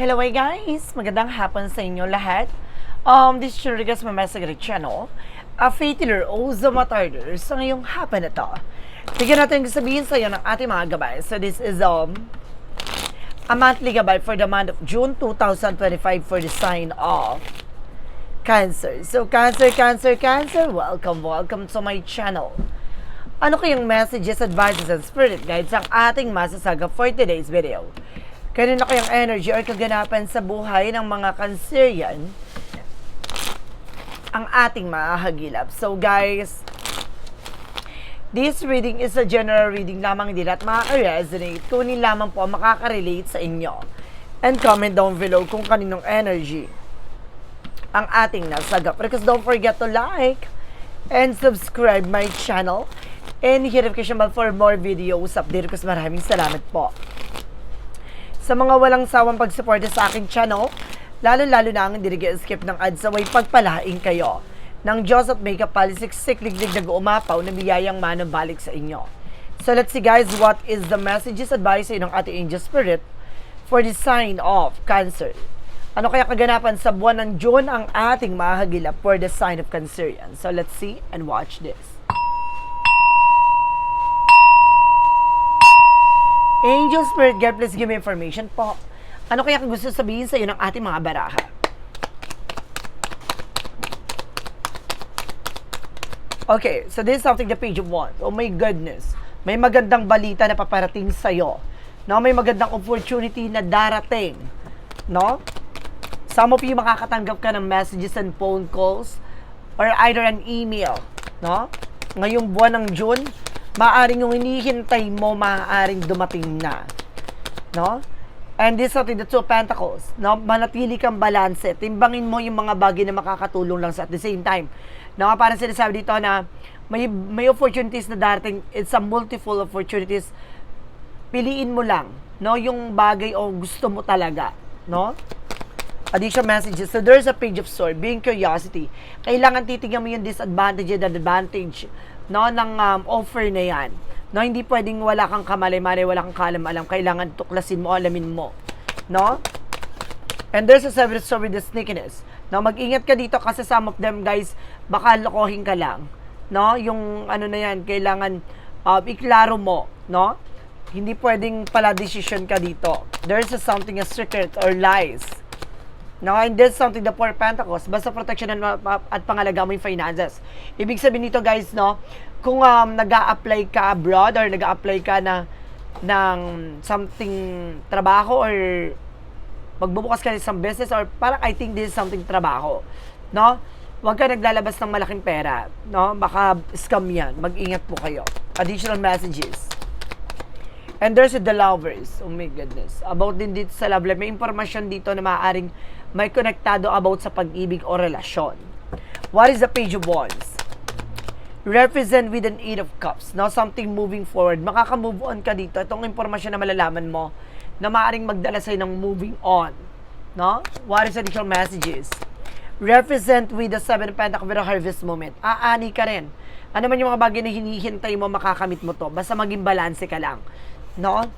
Hello guys! Magandang hapon sa inyo lahat. Um, this is Chirigas Mamesagari Channel. A faithler o Zamatarder sa ngayong hapon na to. Bigyan natin sabihin sa iyo ng ating mga gabay. So this is um, a monthly gabay for the month of June 2025 for the sign of Cancer. So Cancer, Cancer, Cancer, welcome, welcome to my channel. Ano kayang messages, advices, and spirit guides ang ating masasaga for today's video? Kanino kayang energy or kaganapan sa buhay ng mga Cancerian ang ating mahahagilap? So guys, this reading is a general reading lamang din at makaka-resonate kung hindi lamang po makaka-relate sa inyo. And comment down below kung kaninong energy ang ating nasagap. Because don't forget to like and subscribe my channel and hit notification bell for more videos update ko. Maraming salamat po. Sa mga walang sawang pagsuporta sa aking channel, lalo-lalo na ang hindi skip ng ads away pagpalaing kayo ng Diyos at may kapalisik sikliglig na umapaw na biyayang manang balik sa inyo. So let's see guys, what is the messages advice ng ating angel spirit for the sign of Cancer? Ano kaya kaganapan sa buwan ng June ang ating mahagilap for the sign of Cancerian? So let's see and watch this. Angel Spirit God, please give me information po. Ano kaya gusto sabihin sa iyo ng ating mga baraha? Okay, so this is something the page of one. Oh my goodness. May magandang balita na paparating sa iyo. No, may magandang opportunity na darating. No? Some of you makakatanggap ka ng messages and phone calls or either an email. No? Ngayong buwan ng June, maaring yung hinihintay mo, maaaring dumating na. No? And this is something, the two pentacles, no? manatili kang balanse. Timbangin mo yung mga bagay na makakatulong lang sa at the same time. No? Parang sinasabi dito na may, may opportunities na darating, it's a multiple opportunities. Piliin mo lang, no? Yung bagay o gusto mo talaga, no? additional messages. So there's a page of sword, being curiosity. Kailangan titignan mo yung disadvantage and advantage no, ng um, offer na yan. No, hindi pwedeng wala kang kamali-mali, wala kang kalam-alam. Kailangan tuklasin mo, alamin mo. No? And there's a seven sword with the sneakiness. No, mag-ingat ka dito kasi some of them guys, baka lokohin ka lang. No? Yung ano na yan, kailangan uh, iklaro mo. No? Hindi pwedeng pala decision ka dito. There's a something, a secret or lies. No, and this something the four pentacles, basta protection at pangalaga mo yung finances. Ibig sabihin nito guys, no, kung um, nag apply ka abroad or nag apply ka na ng something trabaho or magbubukas ka ng isang business or parang I think this is something trabaho. No? Huwag ka naglalabas ng malaking pera. No? Baka scam yan. Mag-ingat po kayo. Additional messages. And there's the lovers. Oh my goodness. About din dito sa love life. May impormasyon dito na maaaring may konektado about sa pag-ibig o relasyon. What is the page of wands? Represent with an eight of cups. No? Something moving forward. Makaka-move on ka dito. Itong impormasyon na malalaman mo na maaaring magdala sa'yo ng moving on. No? What is additional messages? Represent with the seven pentacles harvest moment. Aani ka rin. Ano man yung mga bagay na hinihintay mo, makakamit mo to. Basta maging balanse ka lang. No?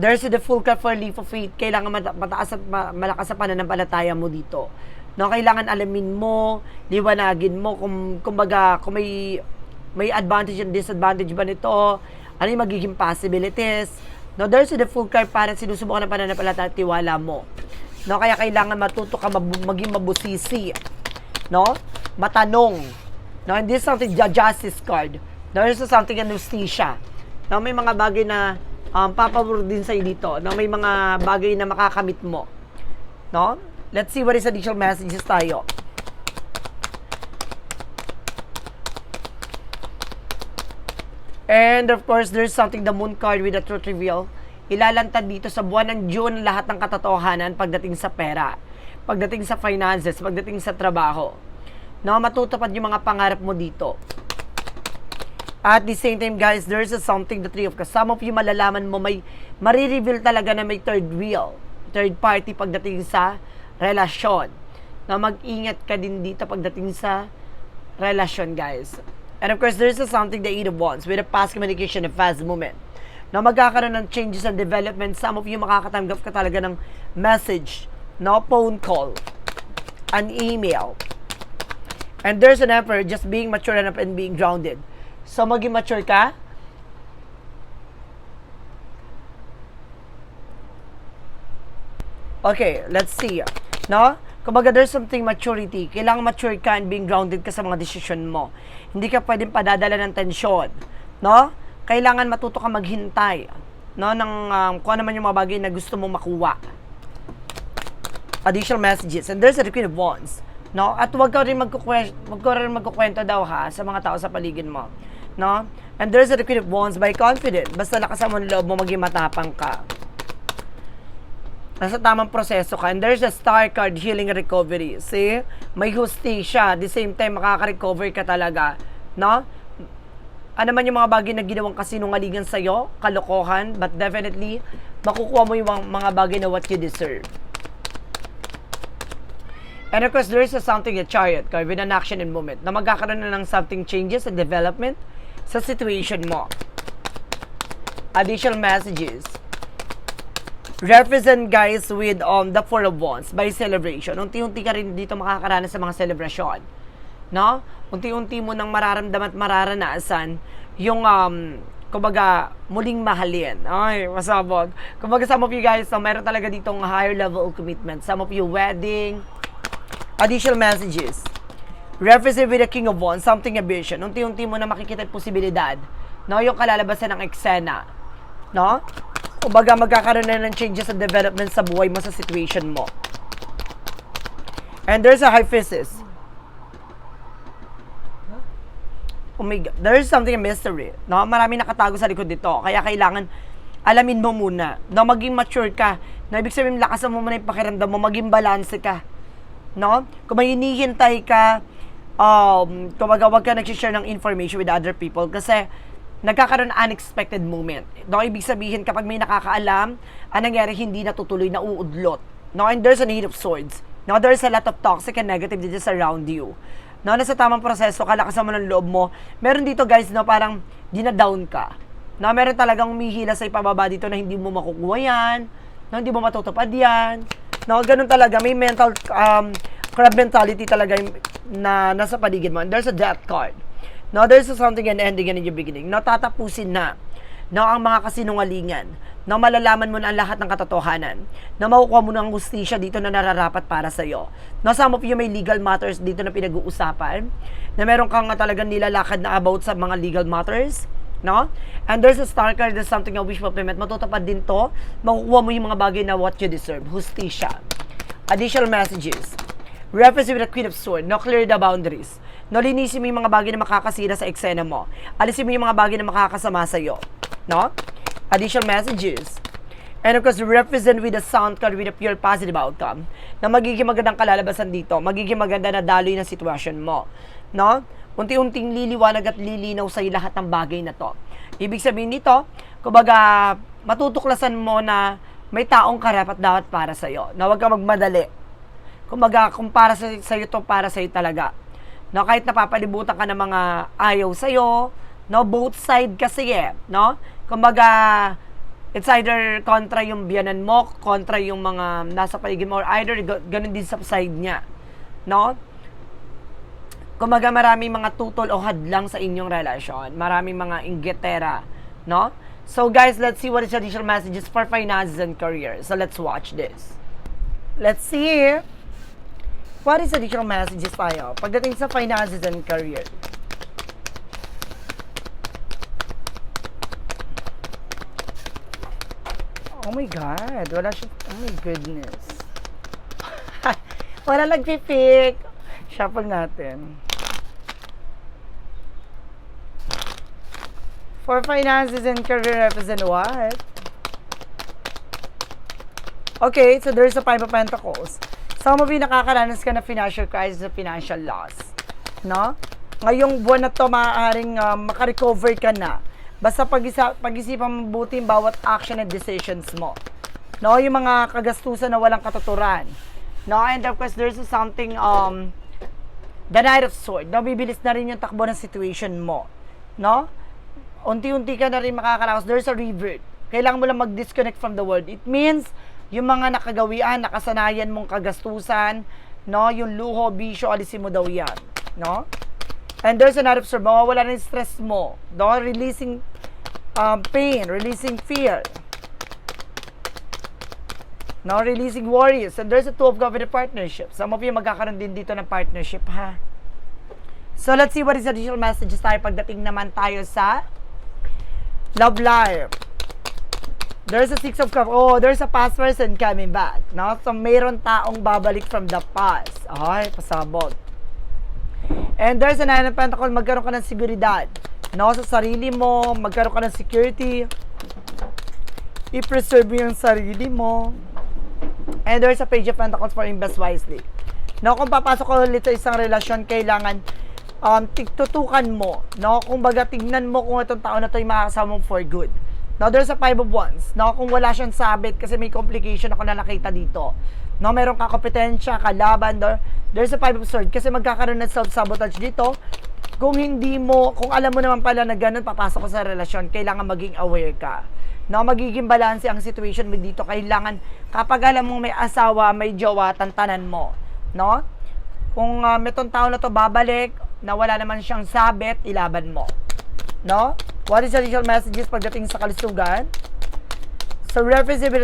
There's the full for leap of faith. Kailangan mata- mataas at ma- malakas sa pananampalataya mo dito. No, kailangan alamin mo, liwanagin mo kung kumbaga kung may may advantage and disadvantage ba nito, ano yung magiging possibilities. No, there's the full card para sinusubukan ng pananampalataya at tiwala mo. No, kaya kailangan matuto ka mab- maging mabusisi. No? Matanong. No, and this is something justice card. There is something anesthesia. No, may mga bagay na um, papabor din sa'yo dito. No, may mga bagay na makakamit mo. No? Let's see what is additional messages tayo. And of course, there's something the moon card with the truth reveal. Ilalantad dito sa buwan ng June lahat ng katotohanan pagdating sa pera, pagdating sa finances, pagdating sa trabaho. No, matutupad yung mga pangarap mo dito. At the same time, guys, there's a something the three of Cups. Some of you malalaman mo may marireveal talaga na may third wheel, third party pagdating sa relasyon. Na mag-ingat ka din dito pagdating sa relasyon, guys. And of course, there's a something the eight of wands with a past communication and fast movement. na magkakaroon ng changes and development. Some of you makakatanggap ka talaga ng message, no? Phone call, an email. And there's an effort just being mature enough and being grounded. So, maging mature ka, Okay, let's see. No? Kumbaga, there's something maturity. Kailangan mature ka and being grounded ka sa mga decision mo. Hindi ka pwedeng padadala ng tensyon. No? Kailangan matuto ka maghintay. No? Ng um, kung ano man yung mga bagay na gusto mong makuha. Additional messages. And there's a Queen of Wands. No? At huwag ka rin magkukwento, wag ka rin magkukwento daw ha sa mga tao sa paligid mo. No? And there's a Queen of Wands by confident. Basta lakasan mo loob mo, maging matapang ka nasa tamang proseso ka. And there's a star card, healing recovery. See? May hustisya. At the same time, makaka-recover ka talaga. No? Ano man yung mga bagay na ginawang kasinungalingan sa'yo, kalokohan, but definitely, makukuha mo yung mga bagay na what you deserve. And of course, there is a something, a chariot card with an action and moment na magkakaroon na ng something changes and development sa situation mo. Additional messages represent guys with um the Four of Wands by celebration. Unti-unti ka rin dito makakaranas sa mga celebration. No? Unti-unti mo nang mararamdaman at mararanasan yung um kumbaga, muling mahalin. Ay, masabog. Kumbaga, some of you guys, so, meron talaga ditong higher level commitment. Some of you, wedding, additional messages. Represent with the King of Wands, something a. Unti-unti mo na makikita yung posibilidad. No? Yung kalalabasan ng eksena. No? Kumbaga, magkakaroon na ng changes and development sa buhay mo, sa situation mo. And there's a hyphesis. Oh my God. There's something a mystery. No? Marami nakatago sa likod dito. Kaya kailangan alamin mo muna. No? Maging mature ka. No? Ibig sabihin, lakasan mo muna yung pakiramdam mo. Maging balance ka. No? Kung may hinihintay ka, um, kumbaga, wag ka nag-share ng information with other people kasi nagkakaroon unexpected moment. No, ibig sabihin kapag may nakakaalam, ang nangyari hindi natutuloy na uudlot. No, and there's a need of swords. No, there's a lot of toxic and negative just around you. No, nasa tamang proseso, kalakasan mo ng loob mo. Meron dito guys, no, parang dina-down ka. No, meron talagang umihila sa ipababa dito na hindi mo makukuha yan. No, hindi mo matutupad yan. No, ganun talaga. May mental, um, crab mentality talaga na nasa paligid mo. And there's a death card. No, there's something and ending and in your beginning. No, tatapusin na. No, ang mga kasinungalingan. No, malalaman mo na ang lahat ng katotohanan. No, makukuha mo ng hustisya dito na nararapat para sa iyo. No, some of you may legal matters dito na pinag-uusapan. Na meron kang talagang nilalakad na about sa mga legal matters. No? And there's a star card, there's something na wish fulfillment. Matutupad din to. Makukuha mo yung mga bagay na what you deserve. Hustisya. Additional messages. Reference with the Queen of Swords. No, clear the boundaries. No, linisin mo yung mga bagay na makakasira sa eksena mo. Alisin mo yung mga bagay na makakasama sa iyo. No? Additional messages. And of course, represent with a sound card with a pure positive outcome na magiging magandang kalalabasan dito. Magiging maganda na daloy ng sitwasyon mo. No? Unti-unting liliwanag at lilinaw sa lahat ng bagay na to. Ibig sabihin nito, kumbaga, matutuklasan mo na may taong karapat dapat para sa iyo. Na huwag ka magmadali. Kumbaga, kung para sa sa'yo to, para sa'yo talaga. No, kahit napapalibutan ka ng mga ayaw sa'yo, no, both side kasi eh, no? Kumbaga, it's either kontra yung biyanan mo, kontra yung mga nasa paligid mo, or either ga- ganun din sa side niya, no? Kumbaga, maraming mga tutol o hadlang sa inyong relasyon. Maraming mga inggitera, no? So guys, let's see what is additional messages for finances and career. So let's watch this. Let's see. What is additional messages tayo pagdating sa finances and career? Oh my God, wala siya. Oh my goodness. wala nagpipick. Shuffle natin. For finances and career represent what? Okay, so there's a Five of Pentacles. Some of you nakakaranas ka na financial crisis, na financial loss. No? Ngayong buwan na to, maaaring uh, makarecover ka na. Basta pag-isa, pag-isipan mabuti yung bawat action and decisions mo. No? Yung mga kagastusan na walang katuturan. No? And of course, there's something, um, the Knight of Sword. No? Bibilis na rin yung takbo ng situation mo. No? Unti-unti ka na rin makakalakas. There's a revert. Kailangan mo lang mag-disconnect from the world. It means, yung mga nakagawian, nakasanayan mong kagastusan, no, yung luho, bisyo, alisin mo daw yan. No? And there's another observe, mawawala na yung stress mo. No? Releasing um, pain, releasing fear. No, releasing worries. And there's a two of a partnership. Some of you magkakaroon din dito ng partnership, ha? So, let's see what is the additional messages tayo pagdating naman tayo sa love life. There's a six of cups. Oh, there's a past person coming back. No? So, mayroon taong babalik from the past. Ay, pasabog. And there's a nine of pentacles. Magkaroon ka ng seguridad. No? Sa sarili mo, magkaroon ka ng security. I-preserve yung sarili mo. And there's a page of pentacles for invest wisely. No, kung papasok ka ulit sa isang relasyon, kailangan um, tigtutukan mo. No, kung baga tignan mo kung itong tao na to ay makakasama mo for good. Now, there's a five of wands. No, kung wala siyang sabit kasi may complication ako na nakita dito. No, meron ka kalaban, there, there's a five of swords kasi magkakaroon ng self-sabotage dito. Kung hindi mo, kung alam mo naman pala na ganun, papasok ka sa relasyon, kailangan maging aware ka. No, magiging balance ang situation mo dito. Kailangan, kapag alam mong may asawa, may jowa, tantanan mo. No? Kung uh, may tong tao na to babalik, na wala naman siyang sabit, ilaban mo. No? What is additional messages pagdating sa kalusugan? So,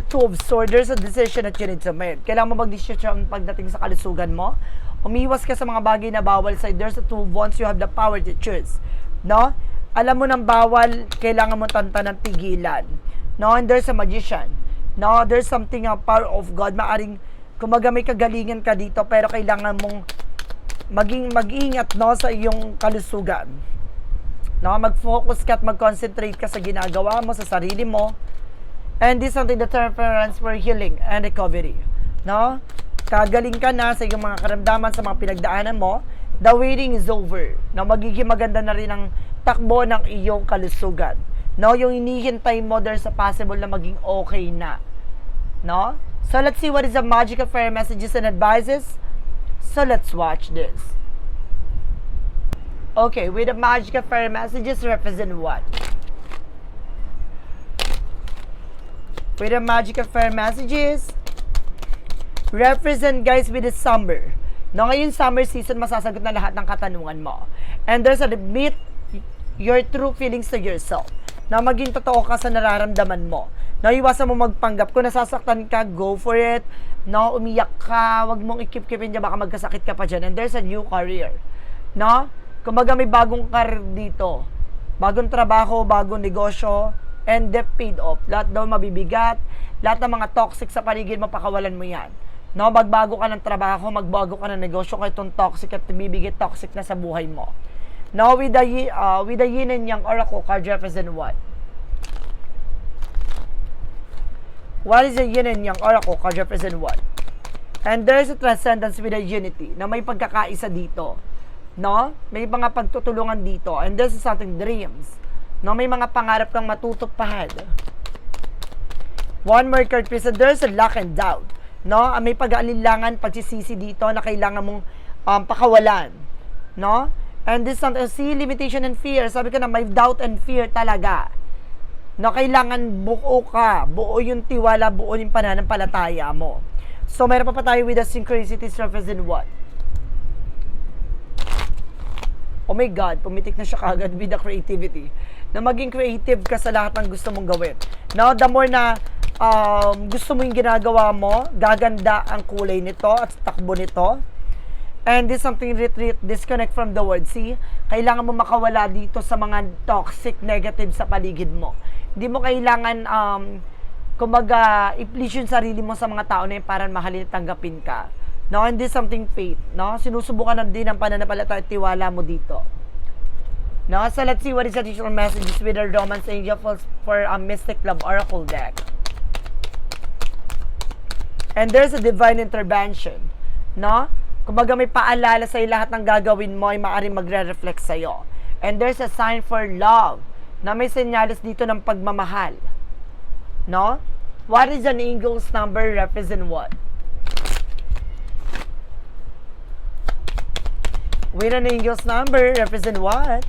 two of swords, there's a decision that you need to make. Kailangan mo mag-decision pagdating sa kalusugan mo. Umiwas ka sa mga bagay na bawal sa'yo. There's a two wands, you have the power to choose. No? Alam mo ng bawal, kailangan mo tantanan tigilan. No? And there's a magician. No? There's something, a power of God. Maaring, kumaga kagalingan ka dito, pero kailangan mong maging mag-ingat no sa iyong kalusugan. No, mag-focus ka at mag-concentrate ka sa ginagawa mo, sa sarili mo. And this is something that reference for healing and recovery. No? Kagaling ka na sa iyong mga karamdaman, sa mga pinagdaanan mo. The waiting is over. No, magiging maganda na rin ang takbo ng iyong kalusugan. No, yung inihintay mo, there's a possible na maging okay na. No? So, let's see what is the magic of fairy messages and advices. So, let's watch this. Okay, with the magic of fairy messages represent what? With the magic of fairy messages, represent guys with the summer. No, ngayon summer season, masasagot na lahat ng katanungan mo. And there's a admit your true feelings to yourself. Na maging totoo ka sa nararamdaman mo. No, iwasan mo magpanggap. Kung nasasaktan ka, go for it. No, umiyak ka, wag mong ikip-kipin dyan, baka magkasakit ka pa dyan. And there's a new career. No? Kumbaga may bagong career dito. Bagong trabaho, bagong negosyo, and debt paid off. Lahat daw mabibigat, lahat ng mga toxic sa paligid mo, pakawalan mo yan. No, magbago ka ng trabaho, magbago ka ng negosyo, kaya itong toxic at bibigit toxic na sa buhay mo. Now, with the, uh, with the yin and yang oracle card represent what? What is the yin and yang oracle card represent what? And there's a transcendence with a unity na may pagkakaisa dito. No? May mga pagtutulungan dito. And this is something dreams. No? May mga pangarap kang matutupad. One more card, please. And there's a luck and doubt. No? Ah, May pag-aalinlangan, pagsisisi dito na kailangan mong um, pakawalan. No? And this is something, see, limitation and fear. Sabi ko na, may doubt and fear talaga. No, kailangan buo ka. Buo yung tiwala, buo yung pananampalataya mo. So, meron pa pa tayo with the synchronicities represent what? Oh my God, pumitik na siya kagad with the creativity. Na maging creative ka sa lahat ng gusto mong gawin. Now, the more na um, gusto mo yung ginagawa mo, gaganda ang kulay nito at takbo nito. And this something retreat, disconnect from the world. See, kailangan mo makawala dito sa mga toxic, negative sa paligid mo. Hindi mo kailangan, um, kumbaga, i-please yung sarili mo sa mga tao na yun para mahalin at tanggapin ka. No, and this something faith, no? Sinusubukan na din ang pananampalataya at tiwala mo dito. No, so let's see what is the additional messages with our Romance Angel for, a Mystic Love Oracle deck. And there's a divine intervention. No? Kumbaga may paalala sa'yo lahat ng gagawin mo ay maaaring magre-reflect sa'yo. And there's a sign for love na may senyales dito ng pagmamahal. No? What is an angel's number represent what? With an angel's number represent what?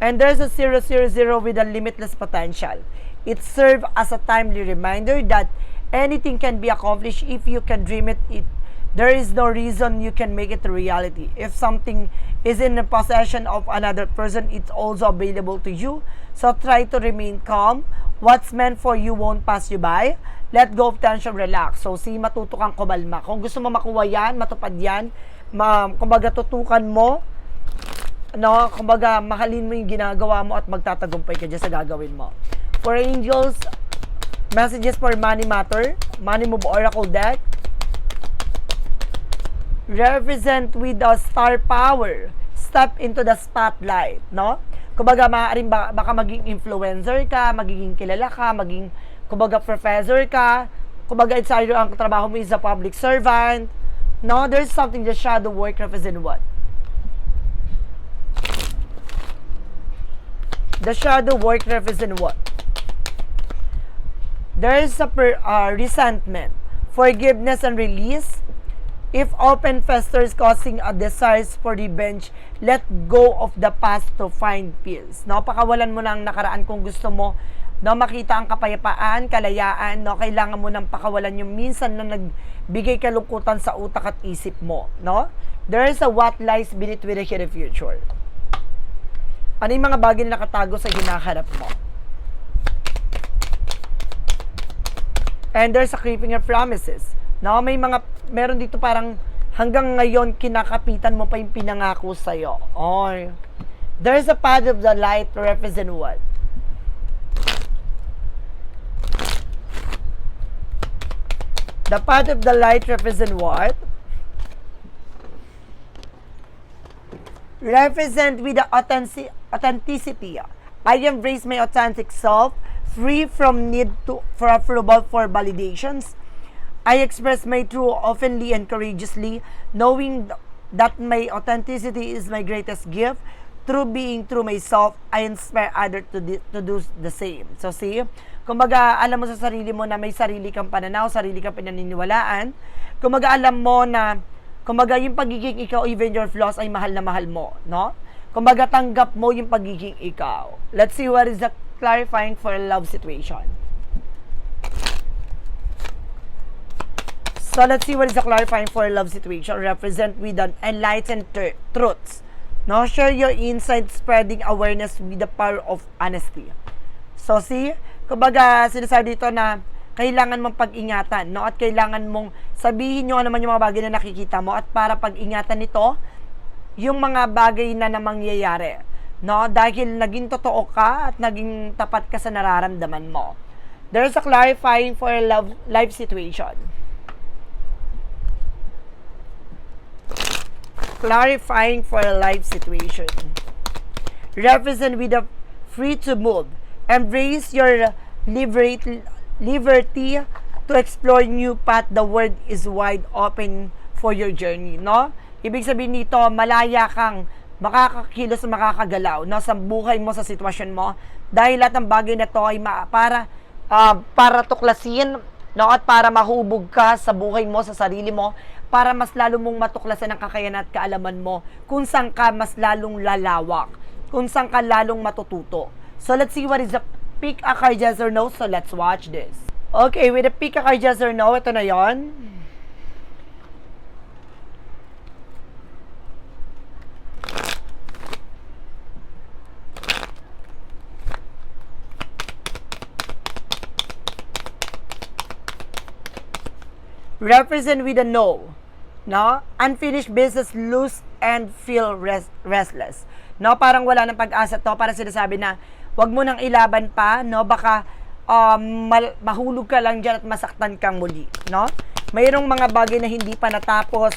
And there's a 000 with a limitless potential. It serves as a timely reminder that anything can be accomplished if you can dream it. it there is no reason you can make it a reality. If something is in the possession of another person, it's also available to you. So try to remain calm. What's meant for you won't pass you by. Let go of tension, relax. So si matuto kang kumalma. Kung gusto mo makuha yan, matupad yan, ma, kumbaga tutukan mo, no, kumbaga mahalin mo yung ginagawa mo at magtatagumpay ka dyan sa gagawin mo. For angels, messages for money matter, money move oracle deck, represent with the star power, step into the spotlight, no? Kumbaga, maaaring baka, baka maging influencer ka, magiging kilala ka, maging, kumbaga, professor ka, kumbaga, it's ang trabaho mo is a public servant, no? There's something the shadow work represent what? The shadow work represent what? There is a per, uh, resentment, forgiveness and release. If open festers causing a desire for revenge, let go of the past to find peace. No, pakawalan mo ng nakaraan kung gusto mo no makita ang kapayapaan, kalayaan, no kailangan mo nang pakawalan yung minsan na nagbigay kalungkutan sa utak at isip mo, no? There is a what lies beneath with the hidden future. Ano yung mga bagay na nakatago sa hinaharap mo? And there's a creeping of promises. No, may mga, meron dito parang hanggang ngayon kinakapitan mo pa yung pinangako sa'yo. Or, there's a path of the light represent what? The path of the light represent what? Represent with the authentic- authenticity. I embrace my authentic self, free from need to for approval for validations. I express my truth openly and courageously, knowing th- that my authenticity is my greatest gift. Through being true myself, I inspire others to, to do the same. So see, kumbaga alam mo sa sarili mo na may sarili kang pananaw, sarili kang pinaniniwalaan. Kumbaga alam mo na, kumbaga yung pagiging ikaw, even your flaws, ay mahal na mahal mo, no? Kumbaga tanggap mo yung pagiging ikaw. Let's see what is the clarifying for a love situation. So let's see what is the clarifying for a love situation. Represent with an enlightened tr- truths. No, share your insights, spreading awareness with the power of honesty. So see, kumbaga sinasabi dito na kailangan mong pag-ingatan, no? At kailangan mong sabihin nyo naman yung mga bagay na nakikita mo at para pag-ingatan nito, yung mga bagay na na mangyayari, no? Dahil naging totoo ka at naging tapat ka sa nararamdaman mo. There's a clarifying for a love life situation. Clarifying for a life situation. Represent with a free to move. Embrace your liberty, liberty to explore new path. The world is wide open for your journey, no? Ibig sabihin nito, malaya kang makakakilos, makakagalaw, no? Sa buhay mo, sa sitwasyon mo. Dahil lahat ng bagay na to ay ma- para, ah, para tuklasin, no? At para mahubog ka sa buhay mo, sa sarili mo, para mas lalo mong matuklasan ang kakayanan at kaalaman mo kung saan ka mas lalong lalawak, kung saan ka lalong matututo. So let's see what is the pick a card yes or no. So let's watch this. Okay, with the pick a card yes or no, ito na yon. Represent with a no. No? Unfinished business, lose and feel rest, restless. No? Parang wala ng pag-asa to. Para sinasabi na, wag mo nang ilaban pa, no? Baka um, mal- mahulog ka lang dyan at masaktan kang muli, no? Mayroong mga bagay na hindi pa natapos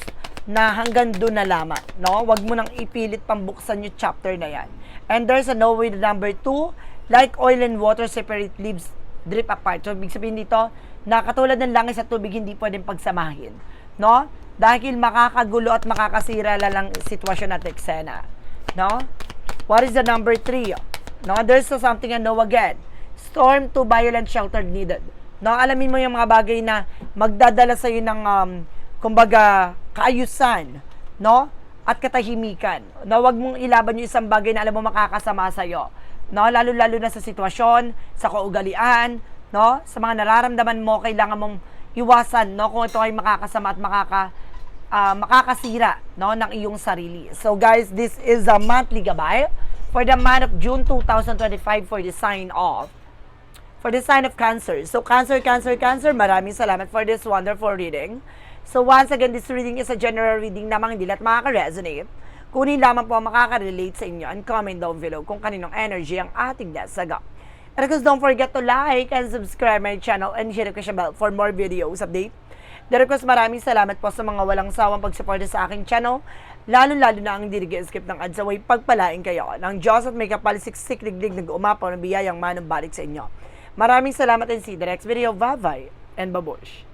na hanggang doon na lamang, no? Wag mo nang ipilit pambuksan yung chapter na yan. And there's a no with number two, like oil and water separate leaves drip apart. So, ibig sabihin dito, na katulad ng langis at tubig, hindi pwedeng pagsamahin. No? Dahil makakagulo at makakasira la lang sitwasyon at eksena. No? What is the number three? No? There's something I know again. Storm to violent shelter needed. No? Alamin mo yung mga bagay na magdadala sa'yo ng, um, kumbaga, kaayusan. No? at katahimikan. No, wag mong ilaban yung isang bagay na alam mo makakasama sa iyo. No, lalo-lalo na sa sitwasyon, sa kaugalian, no? Sa mga nararamdaman mo, kailangan mong iwasan, no? Kung ito ay makakasama at makaka ah, makakasira, no, ng iyong sarili. So guys, this is a monthly gabay for the month of June 2025 for the sign of for the sign of Cancer. So, Cancer, Cancer, Cancer, maraming salamat for this wonderful reading. So, once again, this reading is a general reading namang hindi lahat makaka-resonate. Kunin lamang po makaka-relate sa inyo and comment down below kung kaninong energy ang ating nasaga. And of course, don't forget to like and subscribe my channel and hit the bell for more videos update. Of course, maraming salamat po sa mga walang sawang pagsuporta sa aking channel. Lalo-lalo na ang hindi nag-skip ng ads away pagpalain kayo ng Diyos at may kapalisiksik liglig nag-umapaw ng biyayang manong balik sa inyo. Maraming salamat and see the next video. Bye-bye and babush.